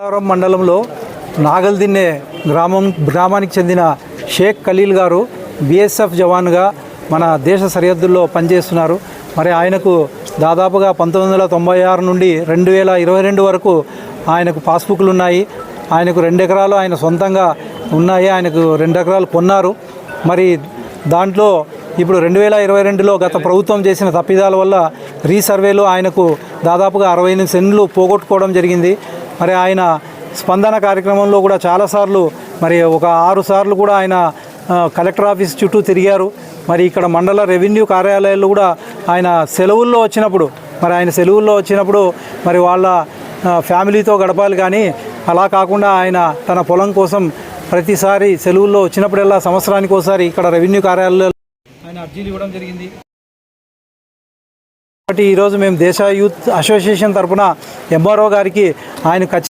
రామవరం మండలంలో నాగల్దిన్నె గ్రామం గ్రామానికి చెందిన షేక్ ఖలీల్ గారు బీఎస్ఎఫ్ జవాన్గా మన దేశ సరిహద్దుల్లో పనిచేస్తున్నారు. మరి ఆయనకు దాదాపుగా పంతొమ్మిది వందల తొంభై ఆరు నుండి రెండు వేల ఇరవై రెండు వరకు ఆయనకు పాస్బుక్లు ఉన్నాయి. ఆయనకు రెండు ఎకరాలు ఆయన సొంతంగా ఉన్నాయి. ఆయనకు రెండు ఎకరాలు కొన్నారు. మరి దాంట్లో ఇప్పుడు రెండు వేల ఇరవై రెండులో గత ప్రభుత్వం చేసిన తప్పిదాల వల్ల రీసర్వేలో ఆయనకు దాదాపుగా అరవై ఎనిమిది సెంట్లు పోగొట్టుకోవడం జరిగింది. మరి ఆయన స్పందన కార్యక్రమంలో కూడా చాలాసార్లు మరి ఒక ఆరు సార్లు కూడా ఆయన కలెక్టర్ ఆఫీస్ చుట్టూ తిరిగారు. మరి ఇక్కడ మండల రెవెన్యూ కార్యాలయాల్లో కూడా ఆయన సెలవుల్లో వచ్చినప్పుడు మరి ఆయన సెలవుల్లో వచ్చినప్పుడు మరి వాళ్ళ ఫ్యామిలీతో గడపాలి కానీ అలా కాకుండా ఆయన తన పొలం కోసం ప్రతిసారి సెలవుల్లో వచ్చినప్పుడల్లా సంవత్సరానికి ఒకసారి ఇక్కడ రెవెన్యూ కార్యాలయాల్లో ఆయన అర్జీలు ఇవ్వడం జరిగింది. కాబట్టి ఈరోజు మేము దేశ యూత్ అసోసియేషన్ తరఫున ఎంఆర్ఓ గారికి ఆయన ఖచ్చితంగా